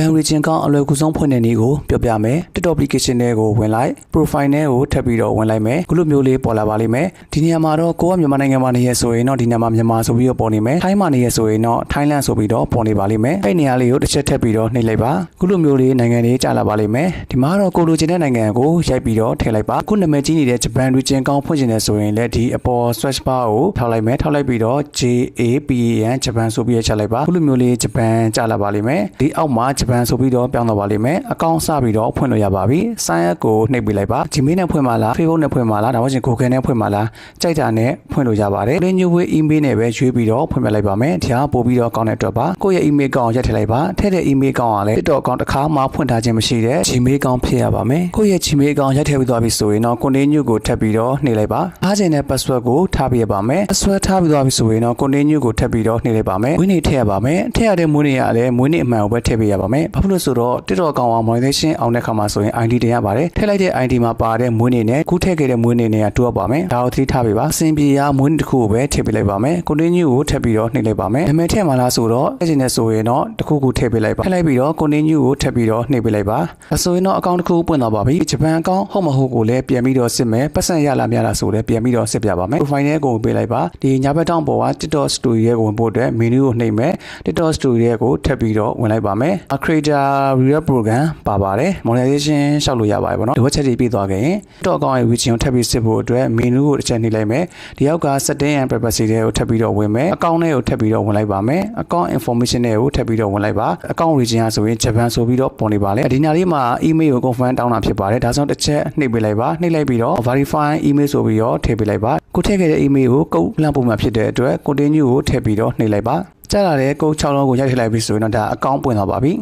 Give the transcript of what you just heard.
Japan region ကောင်းအလွယ်ကူဆုံးဖွင့်တဲ့နည်းကိုပြောပြမယ် TikTok application တွေကိုဝင်လိုက် profile နဲ့ကိုထပ်ပြီးတော့ဝင်လိုက်မယ်ခုလိုမျိုးလေးပေါ်လာပါလိမ့်မယ်ဒီနေရာမှာတော့ကိုကမြန်မာနိုင်ငံမှာနေရဆိုရင်တော့ဒီနေရာမှာမြန်မာဆိုပြီးတော့ပေါ်နေမယ်ထိုင်းမှာနေရဆိုရင်တော့ Thailand ဆိုပြီးတော့ပေါ်နေပါလိမ့်မယ်အဲ့နေရာလေးကိုတစ်ချက်ထပ်ပြီးတော့နှိပ်လိုက်ပါခုလိုမျိုးလေးနိုင်ငံလေးကြာလာပါလိမ့်မယ်ဒီမှာတော့ကိုလိုချင်တဲ့နိုင်ငံကိုရိုက်ပြီးတော့ထည့်လိုက်ပါခုနာမည်ကြီးနေတဲ့ Japan region ကောင်းဖွင့်ချင်တယ်ဆိုရင်လည်းဒီအပေါ် search bar ကိုထောက်လိုက်မယ်ထောက်လိုက်ပြီးတော့ JAPAN Japan ဆိုပြီးရချက်လိုက်ပါခုလိုမျိုးလေး Japan ကြာလာပါလိမ့်မယ်ဒီအောက်မှာ Japan ဆိုပြီးတော့ပြောင်းတော့ပါလိမ့်မယ်အကောင့်စပြီးတော့ဖွင့်လို့ရပါပြီ sign up ကိုနှိပ်ပေးလိုက်ပါ Gmail နဲ့ဖွင့်ပါလား Facebook နဲ့ဖွင့်ပါလားဒါမှမဟုတ် Google နဲ့ဖွင့်ပါလားကြိုက်တာနဲ့ဖွင့်လို့ရပါတယ် Link New Way email နဲ့ပဲရွေးပြီးတော့ဖွင့်ပြလိုက်ပါမယ်ဒီဟာပို့ပြီးတော့ကောင်းတဲ့အတွက်ပါကိုယ့်ရဲ့ email ကောင်ရက်ထည့်လိုက်ပါထည့်တဲ့ email ကောင်ကလည်း TikTok account တစ်ခါမှဖွင့်ထားခြင်းမရှိတဲ့ Gmail ကောင်ဖြစ်ရပါမယ်ကိုယ့်ရဲ့ Gmail ကောင်ရက်ထည့်ပြီးသွားပြီဆိုရင်တော့ continue ကိုထပ်ပြီးတော့နှိပ်လိုက်ပါအားခြင်းတဲ့ password ကိုထားပြရပါမယ် password ထားပြီးသွားပြီဆိုရင်တော့ continue ကိုထပ်ပြီးတော့နှိပ်လိုက်ပါမယ်ဝင်းနေထည့်ရပါမယ်ထည့်ရတဲ့မွေးနေရလည်းမွေးနေအမှန်ကိုပဲထည့်ပေးရပါမယ်ဘာဖြစ်လို့ဆိုတော့ TikTok account က monetization အောင်တဲ့ခါမှာဆိုရင် ID တင်ရပါတယ်ထည့်လိုက်တဲ့ ID မှာပါတဲ့မွေးနေနဲ့ခုထည့်ခဲ့တဲ့မွေးနေနဲ့ကတူရပါမယ်ဒါကိုသတိထားပေးပါအစဉ်ပြေရမွေးနေတစ်ခုကိုပဲထည့်ပေးလိုက်ပါမယ် continue ကိုထည့်ပြီးတော့နှိပ်လိုက်ပါမယ်နာမည်ထည့်မှာလားဆိုတော့ထည့်ချင်တဲ့ဆိုရင်တော့တစ်ခုခုထည့်ပေးလိုက်ပါထည့်လိုက်ပြီးတော့ continue ကိုထည့်ပြီးတော့နှိပ်ပေးလိုက်ပါအဆိုရင်တော့ account တစ်ခုပွင့်သွားပါပြီဂျပန် account ဟုတ်မဟုတ်ကိုလည်းပြန်ပြီးတော့စစ်မယ်ပတ်စံရလာများလားဆိုလည်းပြန်ပြီးတော့စစ်ပြပါမယ် profile နဲ့ကိုပေးလိုက်ပါဒီညာဘက်တောင်းပေါ်က TikTok story ရဲ့ကိုဝင်ဖို့အတွက် menu ကိုနှိပ်မယ် TikTok story ရဲ့ကိုထပ်ပြီးတော့ဝင်လိုက်ပါမယ် creator reward program ပါပါတယ် monetization ရှောက်လို့ရပါတယ်ပေါ့နော်ဒီဝက်ချက်တွေပြည့်သွားခဲ့ရင် TikTok account ရဲ့ reach ကိုထပ်ပြီးစစ်ဖို့အတွက် menu ကိုတစ်ချက်နှိပ်လိုက်မယ်ဒီအောက်က setting and privacy တွေကိုထပ်ပြီးတော့ဝင်မယ် account နဲ့ကိုထပ်ပြီးတော့ဝင်လိုက်ပါမယ် account information တွေကိုထပ်ပြီးတော့ဝင်လိုက်ပါ account region ကဆိုရင် Japan ဆိုပြီးတော့ပေါ်နေပါလေဒီနာလေးမှာ email ကို confirm တောင်းတာဖြစ်ပါတယ်ဒါဆိုတစ်ချက်နှိပ်ပေးလိုက်ပါနှိပ်လိုက်ပြီးတော့ verify email ဆိုပြီးတော့ထည့်ပေးလိုက်ပါကိုထည့်ခဲ့တဲ့ email ကိုကုတ်လှမ်းပုံမှာဖြစ်တဲ့အတွက် continue ကိုထည့်ပြီးတော့နှိပ်လိုက်ပါကြားလာတဲ့ကုတ်6လုံးကိုရိုက်ထည့်လိုက်ပြီဆိုရင်တော့ဒါအကောင့်ပွင့်သွားပါပြီ